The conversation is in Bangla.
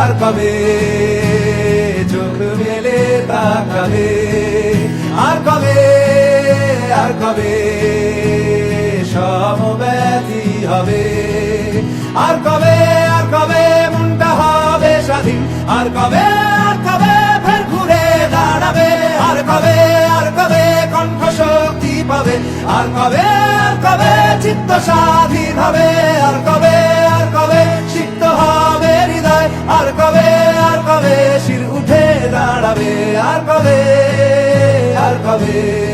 আর কবে চোখ মেলে তাকাবে আর কবে আর কবে সমব্যথী হবে। আর কবে আর কবে মনটা হবে স্বাধীন। আর কবে আর কবে ফের ঘুরে দাঁড়াবে। আর কবে আর কবে কণ্ঠ শক্তি পাবে। আর কবে আর কবে চিত্ত স্বাধীন হবে। আর কবে Arpave, arpave, arpave.